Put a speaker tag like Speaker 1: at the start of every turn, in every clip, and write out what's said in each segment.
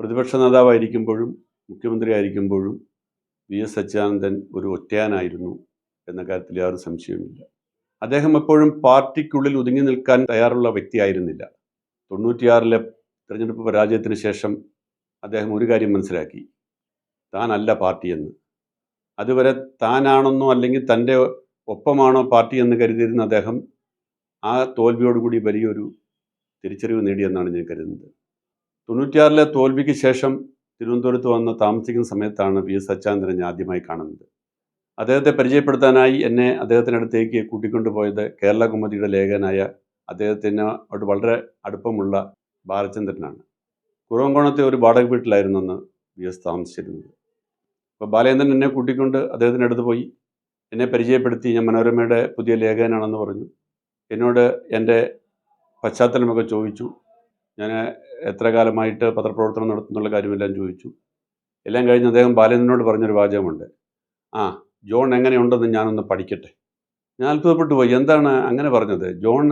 Speaker 1: പ്രതിപക്ഷ നേതാവായിരിക്കുമ്പോഴും മുഖ്യമന്ത്രി ആയിരിക്കുമ്പോഴും V S Achuthanandan ഒരു ഒറ്റയാനായിരുന്നു എന്ന കാര്യത്തിൽ യാതൊരു സംശയവുമില്ല. അദ്ദേഹം എപ്പോഴും പാർട്ടിക്കുള്ളിൽ ഒതുങ്ങി നിൽക്കാൻ തയ്യാറുള്ള വ്യക്തിയായിരുന്നില്ല. തൊണ്ണൂറ്റിയാറിലെ തിരഞ്ഞെടുപ്പ് പരാജയത്തിന് ശേഷം അദ്ദേഹം ഒരു കാര്യം മനസ്സിലാക്കി. താനല്ല പാർട്ടിയെന്ന്. അതുവരെ താനാണെന്നോ അല്ലെങ്കിൽ തന്റെ ഒപ്പമാണോ പാർട്ടി എന്ന് കരുതിയിരുന്ന അദ്ദേഹം ആ തോൽവിയോടുകൂടി വലിയൊരു തിരിച്ചറിവ് നേടിയെന്നാണ് ഞാൻ കരുതുന്നത്. തൊണ്ണൂറ്റിയാറിലെ തോൽവിക്ക് ശേഷം തിരുവനന്തപുരത്ത് വന്ന് താമസിക്കുന്ന സമയത്താണ് വി എസ് അച്യുതാനന്ദനെ ആദ്യമായി കാണുന്നത്. അദ്ദേഹത്തെ പരിചയപ്പെടുത്താനായി എന്നെ അദ്ദേഹത്തിന്റെ അടുത്തേക്ക് കൂട്ടിക്കൊണ്ടുപോയത് കേരള കുമതിയുടെ ലേഖകനായ അദ്ദേഹത്തിനോട് വളരെ അടുപ്പമുള്ള ബാലചന്ദ്രനാണ്. കുറവങ്കോണത്തെ ഒരു വാടക വീട്ടിലായിരുന്നു അന്ന് വി എസ് താമസിച്ചിരുന്നത്. അപ്പോൾ ബാലേന്ദ്രൻ എന്നെ കൂട്ടിക്കൊണ്ട് അദ്ദേഹത്തിന്റെ അടുത്ത് പോയി. എന്നെ പരിചയപ്പെടുത്തി. ഞാൻ മനോരമയുടെ പുതിയ ലേഖകനാണെന്ന് പറഞ്ഞു. എന്നോട് എന്റെ പശ്ചാത്തലമൊക്കെ ചോദിച്ചു. ഞാൻ എത്ര കാലമായിട്ട് പത്രപ്രവർത്തനം നടത്തുന്നുള്ള കാര്യമെല്ലാം ചോദിച്ചു. എല്ലാം കഴിഞ്ഞ് അദ്ദേഹം ബാലേന്ദ്രനോട് പറഞ്ഞൊരു വാചകമുണ്ട്. ആ ജോൺ എങ്ങനെയുണ്ടെന്ന് ഞാനൊന്ന് പഠിക്കട്ടെ. ഞാൻ അത്ഭുതപ്പെട്ടു പോയി. എന്താണ് അങ്ങനെ പറഞ്ഞത്? ജോൺ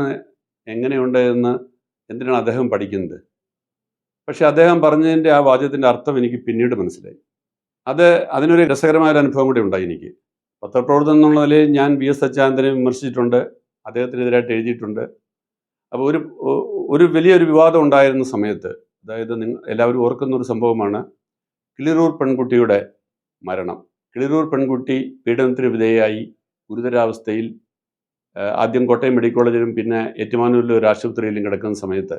Speaker 1: എങ്ങനെയുണ്ട് എന്ന് എന്തിനാണ് അദ്ദേഹം പഠിക്കുന്നത്? പക്ഷെ അദ്ദേഹം പറഞ്ഞതിന്റെ ആ വാചകത്തിന്റെ അർത്ഥം എനിക്ക് പിന്നീട് മനസ്സിലായി. അത് അതിനൊരു രസകരമായ ഒരു അനുഭവം കൂടി ഉണ്ടായി എനിക്ക്. പത്രപ്രവർത്തനം എന്നുള്ള നിലയിൽ ഞാൻ വി എസ് സച്ചാനന്ദനെ വിമർശിച്ചിട്ടുണ്ട്. അദ്ദേഹത്തിനെതിരായിട്ട് എഴുതിയിട്ടുണ്ട്. അപ്പോൾ ഒരു ഒരു വലിയൊരു വിവാദം ഉണ്ടായിരുന്ന സമയത്ത് അതായത് നിങ്ങൾ എല്ലാവരും ഓർക്കുന്ന ഒരു സംഭവമാണ് കിളിരൂർ പെൺകുട്ടിയുടെ മരണം. കിളിരൂർ പെൺകുട്ടി പീഡനത്തിന് വിധേയയായി ഗുരുതരാവസ്ഥയിൽ ആദ്യം കോട്ടയം മെഡിക്കൽ കോളേജിലും പിന്നെ ഏറ്റുമാനൂരിലെ ഒരു ആശുപത്രിയിലും കിടക്കുന്ന സമയത്ത്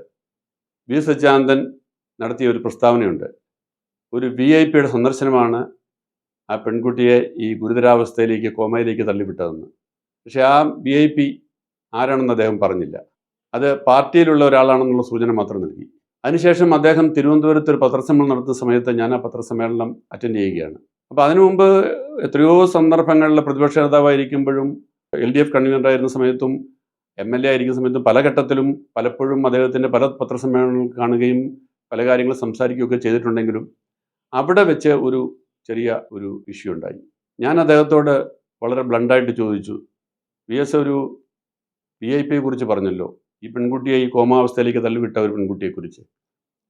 Speaker 1: വി സച്ചാനന്ദൻ നടത്തിയ ഒരു പ്രസ്താവനയുണ്ട്. ഒരു വി ഐ പിയുടെ സന്ദർശനമാണ് ആ പെൺകുട്ടിയെ ഈ ഗുരുതരാവസ്ഥയിലേക്ക് കോമയിലേക്ക് തള്ളിവിട്ടതെന്ന്. പക്ഷേ ആ വി ഐ പി ആരാണെന്ന് അദ്ദേഹം പറഞ്ഞില്ല. അത് പാർട്ടിയിലുള്ള ഒരാളാണെന്നുള്ള സൂചന മാത്രം നൽകി. അതിനുശേഷം അദ്ദേഹം തിരുവനന്തപുരത്ത് ഒരു പത്രസമ്മേളനം നടത്തുന്ന സമയത്ത് ഞാൻ ആ പത്രസമ്മേളനം അറ്റൻഡ് ചെയ്യുകയാണ്. അപ്പോൾ അതിനു മുമ്പ് എത്രയോ സന്ദർഭങ്ങളിൽ പ്രതിപക്ഷ നേതാവായിരിക്കുമ്പോഴും എൽ ഡി എഫ് കൺവീനറായിരുന്ന സമയത്തും എം എൽ എ ആയിരിക്കുന്ന സമയത്തും പല ഘട്ടത്തിലും പലപ്പോഴും അദ്ദേഹത്തിന്റെ പല പത്രസമ്മേളനങ്ങൾ കാണുകയും പല കാര്യങ്ങൾ സംസാരിക്കുകയൊക്കെ ചെയ്തിട്ടുണ്ടെങ്കിലും അവിടെ വെച്ച് ഒരു ചെറിയ ഒരു ഇഷ്യൂ ഉണ്ടായി. ഞാൻ അദ്ദേഹത്തോട് വളരെ ബ്ലണ്ടായിട്ട് ചോദിച്ചു വി എസ് ഒരു വി ഐ പിയെ കുറിച്ച് പറഞ്ഞല്ലോ ഈ പെൺകുട്ടിയെ ഈ കോമാവസ്ഥയിലേക്ക് തള്ളിവിട്ട ഒരു പെൺകുട്ടിയെക്കുറിച്ച്.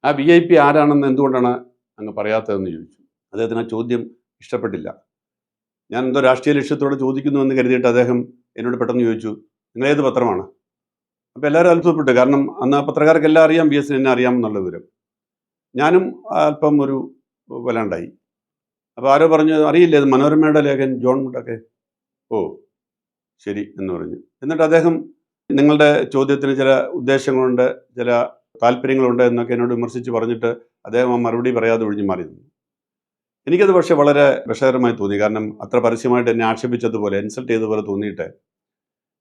Speaker 1: ആ വി ഐ പി ആരാണെന്ന് എന്തുകൊണ്ടാണ് അങ്ങ് പറയാത്തതെന്ന് ചോദിച്ചു. അദ്ദേഹത്തിന് ആ ചോദ്യം ഇഷ്ടപ്പെട്ടില്ല. ഞാൻ എന്തോ രാഷ്ട്രീയ ലക്ഷ്യത്തോടെ ചോദിക്കുന്നു എന്ന് കരുതിയിട്ട് അദ്ദേഹം എന്നോട് പെട്ടെന്ന് ചോദിച്ചു നിങ്ങൾ ഏത് പത്രമാണ്? അപ്പോൾ എല്ലാവരും അത്ഭുതപ്പെട്ടു. കാരണം അന്ന് ആ പത്രക്കാർക്കെല്ലാം അറിയാം ബി എസ് എന്നെ അറിയാമെന്നുള്ള വിവരം. ഞാനും അല്പം ഒരു വല്ലാണ്ടായി. അപ്പോൾ ആരോ പറഞ്ഞു അറിയില്ല ഇത് മനോരമയുടെ ലേഖൻ ജോൺ മുട്ടൊക്കെ? ഓ ശരി എന്ന് പറഞ്ഞു. എന്നിട്ട് അദ്ദേഹം നിങ്ങളുടെ ചോദ്യത്തിന് ചില ഉദ്ദേശങ്ങളുണ്ട് ചില താല്പര്യങ്ങളുണ്ട് എന്നൊക്കെ എന്നോട് വിമർശിച്ച് പറഞ്ഞിട്ട് അദ്ദേഹം ആ മറുപടി പറയാതെ ഒഴിഞ്ഞു മാറി നിന്നു. എനിക്കത് പക്ഷേ വളരെ വിഷകരമായി തോന്നി. കാരണം അത്ര പരസ്യമായിട്ട് എന്നെ ആക്ഷേപിച്ചതുപോലെ ഇൻസൾട്ട് ചെയ്തതുപോലെ തോന്നിയിട്ട്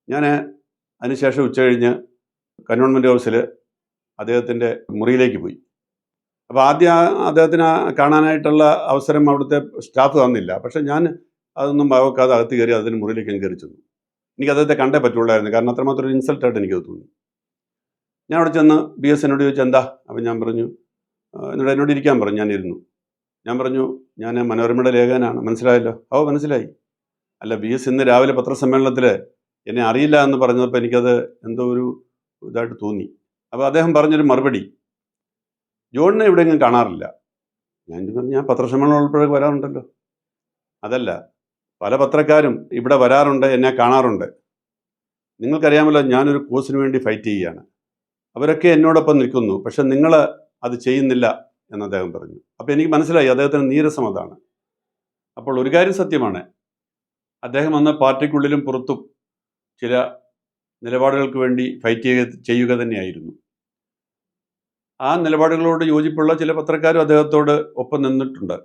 Speaker 1: ഞാൻ അതിനുശേഷം ഉച്ച കഴിഞ്ഞ് കന്റോൺമെന്റ് ഹൗസിൽ അദ്ദേഹത്തിന്റെ മുറിയിലേക്ക് പോയി. അപ്പോൾ ആദ്യം അദ്ദേഹത്തിന് കാണാനായിട്ടുള്ള അവസരം അവിടുത്തെ സ്റ്റാഫ് തന്നില്ല. പക്ഷേ ഞാൻ അതൊന്നും ഭാവക്കാതെ അകത്ത് കയറി അതിന് മുറിയിലേക്ക് കയറി ചെന്നു. എനിക്ക് അദ്ദേഹത്തെ കണ്ടേ പറ്റുള്ളായിരുന്നു. കാരണം അത്രമാത്രം ഒരു ഇൻസൾട്ടായിട്ട് എനിക്കത് തോന്നി. ഞാൻ അവിടെ ചെന്ന് ബി എസ് എന്നോട് ചോദിച്ചു എന്താ? അപ്പം ഞാൻ പറഞ്ഞു "ആ, എന്നോട് എന്നോട് ഇരിക്കാൻ പറഞ്ഞു. ഞാൻ ഇരുന്നു. ഞാൻ പറഞ്ഞു ഞാൻ മനോരമയുടെ ലേഖകനാണ്. മനസ്സിലായല്ലോ? ഓ മനസ്സിലായി. അല്ല ബി എസ് ഇന്ന് രാവിലെ പത്രസമ്മേളനത്തിൽ എന്നെ അറിയില്ല എന്ന് പറഞ്ഞപ്പോൾ എനിക്കത് എന്തോ ഒരു ഇതായിട്ട് തോന്നി. അപ്പോൾ അദ്ദേഹം പറഞ്ഞൊരു മറുപടി ജോണിനെ എവിടെയെങ്കിലും കാണാറില്ല? ഞാൻ പറഞ്ഞു ഞാൻ പത്രസമ്മേളനം ഉൾപ്പെടെ വരാറുണ്ടല്ലോ. അതല്ല പല പത്രക്കാരും ഇവിടെ വരാറുണ്ട് എന്നെ കാണാറുണ്ട്. നിങ്ങൾക്കറിയാമല്ലോ ഞാനൊരു കോഴ്സിന് വേണ്ടി ഫൈറ്റ് ചെയ്യുകയാണ്. അവരൊക്കെ എന്നോടൊപ്പം നിൽക്കുന്നു പക്ഷെ നിങ്ങൾ അത് ചെയ്യുന്നില്ല എന്ന് അദ്ദേഹം പറഞ്ഞു. അപ്പോൾ എനിക്ക് മനസ്സിലായി അദ്ദേഹത്തിന് നീരസം അതാണ്. അപ്പോൾ ഒരു കാര്യം സത്യമാണ് അദ്ദേഹം അന്ന് പാർട്ടിക്കുള്ളിലും പുറത്തും ചില നിലപാടുകൾക്ക് വേണ്ടി ഫൈറ്റ് ചെയ്യുക ചെയ്യുക തന്നെയായിരുന്നു. ആ നിലപാടുകളോട് യോജിപ്പുള്ള ചില പത്രക്കാരും അദ്ദേഹത്തോട് ഒപ്പം നിന്നിട്ടുണ്ട്.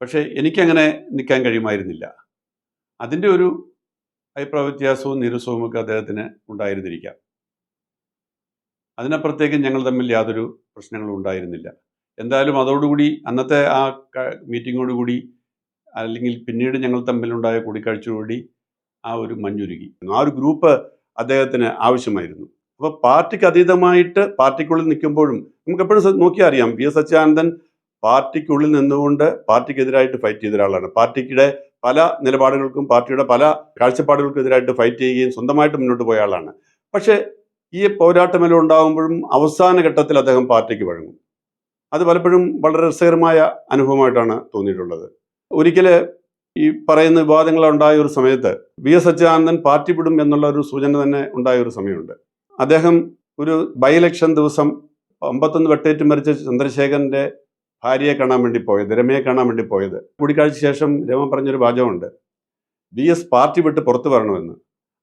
Speaker 1: പക്ഷേ എനിക്കങ്ങനെ നിൽക്കാൻ കഴിയുമായിരുന്നില്ല. അതിന്റെ ഒരു അഭിപ്രായ വ്യത്യാസവും ഒക്കെ അദ്ദേഹത്തിന് ഉണ്ടായിരുന്നിരിക്കാം. അതിനപ്പുറത്തേക്ക് ഞങ്ങൾ തമ്മിൽ യാതൊരു പ്രശ്നങ്ങളും ഉണ്ടായിരുന്നില്ല. എന്തായാലും അതോടുകൂടി അന്നത്തെ ആ മീറ്റിങ്ങോടുകൂടി അല്ലെങ്കിൽ പിന്നീട് ഞങ്ങൾ തമ്മിലുണ്ടായ കൂടിക്കാഴ്ചയോടുകൂടി ആ ഒരു മഞ്ഞുരുകി. ആ ഒരു ഗ്രൂപ്പ് അദ്ദേഹത്തിന് ആവശ്യമായിരുന്നു. അപ്പോൾ പാർട്ടിക്ക് അതീതമായിട്ട് പാർട്ടിക്കുള്ളിൽ നിൽക്കുമ്പോഴും നമുക്ക് എപ്പോഴും നോക്കിയാൽ അറിയാം വി എസ് അച്യുതാനന്ദൻ പാർട്ടിക്കുള്ളിൽ നിന്നുകൊണ്ട് പാർട്ടിക്കെതിരായിട്ട് ഫൈറ്റ് ചെയ്ത ഒരാളാണ് പാർട്ടിയുടെ പല നിലപാടുകൾക്കും പാർട്ടിയുടെ പല കാഴ്ചപ്പാടുകൾക്കും എതിരായിട്ട് ഫൈറ്റ് ചെയ്യുകയും സ്വന്തമായിട്ട് മുന്നോട്ട് പോയ ആളാണ്. പക്ഷേ ഈ പോരാട്ടമെല്ലാം ഉണ്ടാകുമ്പോഴും അവസാന ഘട്ടത്തിൽ അദ്ദേഹം പാർട്ടിക്ക് വഴങ്ങും. അത് പലപ്പോഴും വളരെ രസകരമായ അനുഭവമായിട്ടാണ് തോന്നിയിട്ടുള്ളത്. ഒരിക്കൽ ഈ പറയുന്ന വിവാദങ്ങൾ ഉണ്ടായ ഒരു സമയത്ത് വി എസ് അച്യുതാനന്ദൻ പാർട്ടി വിടും എന്നുള്ള ഒരു സൂചന തന്നെ ഉണ്ടായ ഒരു സമയമുണ്ട്. അദ്ദേഹം ഒരു ബൈ ഇലക്ഷൻ ദിവസം അമ്പത്തൊന്ന് വെട്ടേറ്റ് മരിച്ച ചന്ദ്രശേഖരന്റെ ഭാര്യയെ കാണാൻ വേണ്ടി പോയത് രമയെ കാണാൻ വേണ്ടി പോയത്. കൂടിക്കാഴ്ച ശേഷം രമ പറഞ്ഞൊരു വാചകമുണ്ട്. വി എസ് പാർട്ടി വിട്ട് പുറത്തു വരണമെന്ന്.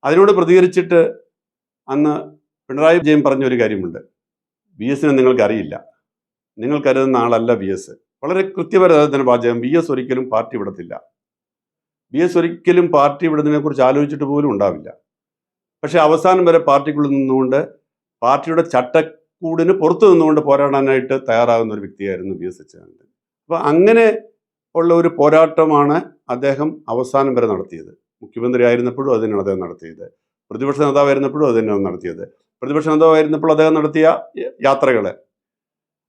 Speaker 1: അതിനോട് പ്രതികരിച്ചിട്ട് അന്ന് പിണറായി വിജയൻ പറഞ്ഞൊരു കാര്യമുണ്ട്. വി എസിനെ നിങ്ങൾക്കറിയില്ല നിങ്ങൾ കരുതുന്ന ആളല്ല വി എസ്. വളരെ കൃത്യപരത്തിന് വാചകം. വി എസ് ഒരിക്കലും പാർട്ടി വിടത്തില്ല. വി എസ് ഒരിക്കലും പാർട്ടി വിടുന്നതിനെ കുറിച്ച് ആലോചിച്ചിട്ട് പോലും ഉണ്ടാവില്ല. പക്ഷേ അവസാനം വരെ പാർട്ടിക്കുള്ളിൽ നിന്നുകൊണ്ട് പാർട്ടിയുടെ ചട്ടക്കൂടിന് പുറത്തു നിന്നുകൊണ്ട് പോരാടാനായിട്ട് തയ്യാറാകുന്ന ഒരു വ്യക്തിയായിരുന്നു വി എസ് അച്യുതാനന്ദൻ. അപ്പോൾ അങ്ങനെ ഉള്ള ഒരു പോരാട്ടമാണ് അദ്ദേഹം അവസാനം വരെ നടത്തിയത്. മുഖ്യമന്ത്രി ആയിരുന്നപ്പോഴും അത് തന്നെയാണ് അദ്ദേഹം നടത്തിയത്. പ്രതിപക്ഷ നേതാവായിരുന്നപ്പോഴും അത് തന്നെയാണ് നടത്തിയത്. പ്രതിപക്ഷ നേതാവായിരുന്നപ്പോൾ അദ്ദേഹം നടത്തിയ യാത്രകൾ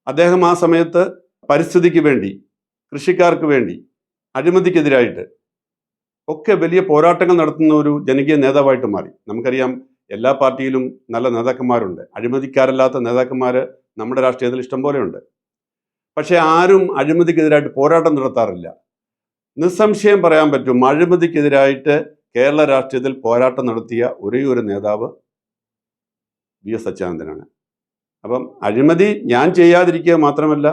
Speaker 1: അദ്ദേഹം ആ സമയത്ത് പരിസ്ഥിതിക്ക് വേണ്ടി കൃഷിക്കാർക്ക് വേണ്ടി അഴിമതിക്കെതിരായിട്ട് ഒക്കെ വലിയ പോരാട്ടങ്ങൾ നടത്തുന്ന ഒരു ജനകീയ നേതാവായിട്ട് മാറി. നമുക്കറിയാം എല്ലാ പാർട്ടിയിലും നല്ല നേതാക്കന്മാരുണ്ട്. അഴിമതിക്കാരല്ലാത്ത നേതാക്കന്മാർ നമ്മുടെ രാഷ്ട്രീയത്തിൽ ഇഷ്ടം പോലെയുണ്ട് പക്ഷേ ആരും അഴിമതിക്കെതിരായിട്ട് പോരാട്ടം നടത്താറില്ല. നിസ്സംശയം പറയാൻ പറ്റും അഴിമതിക്കെതിരായിട്ട് കേരള രാഷ്ട്രീയത്തിൽ പോരാട്ടം നടത്തിയ ഒരേ ഒരു നേതാവ് വി എസ് അച്യുതാനന്ദനാണ്. അപ്പം അഴിമതി ഞാൻ ചെയ്യാതിരിക്കുക മാത്രമല്ല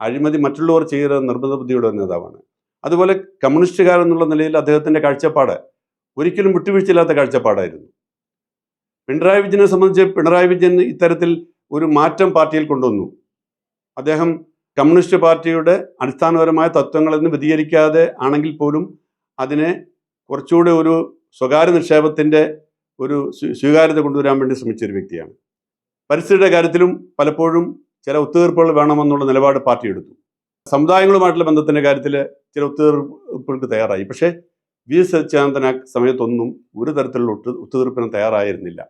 Speaker 1: അഴിമതി മറ്റുള്ളവർ ചെയ്യുന്നത് നിർബന്ധ ബുദ്ധിയുടെ നേതാവാണ്. അതുപോലെ കമ്മ്യൂണിസ്റ്റുകാരെന്നുള്ള നിലയിൽ അദ്ദേഹത്തിന്റെ കാഴ്ചപ്പാട് ഒരിക്കലും വിട്ടുവീഴ്ചയില്ലാത്ത കാഴ്ചപ്പാടായിരുന്നു. പിണറായി വിജയനെ സംബന്ധിച്ച് പിണറായി വിജയൻ ഇത്തരത്തിൽ ഒരു മാറ്റം പാർട്ടിയിൽ കൊണ്ടുവന്നു. അദ്ദേഹം കമ്മ്യൂണിസ്റ്റ് പാർട്ടിയുടെ അടിസ്ഥാനപരമായ തത്വങ്ങളിൽ നിന്ന് ആണെങ്കിൽ പോലും അതിനെ കുറച്ചുകൂടെ ഒരു സ്വകാര്യ നിക്ഷേപത്തിന്റെ ഒരു സ്വീ- സ്വീകാര്യത കൊണ്ടുവരാൻ വേണ്ടി ശ്രമിച്ച ഒരു വ്യക്തിയാണ്. പരിസ്ഥിതിയുടെ കാര്യത്തിലും പലപ്പോഴും ചില ഒത്തുതീർപ്പുകൾ വേണമെന്നുള്ള നിലപാട് പാർട്ടി എടുത്തു. സമുദായങ്ങളുമായിട്ടുള്ള ബന്ധത്തിന്റെ കാര്യത്തിൽ ചില ഒത്തുതീർപ്പുകൾക്ക് തയ്യാറായി. പക്ഷേ വി എസ് അച്യുതാനന്ദൻ ആ സമയത്തൊന്നും ഒരു തരത്തിലുള്ള ഒത്തു ഒത്തുതീർപ്പിന് തയ്യാറായിരുന്നില്ല.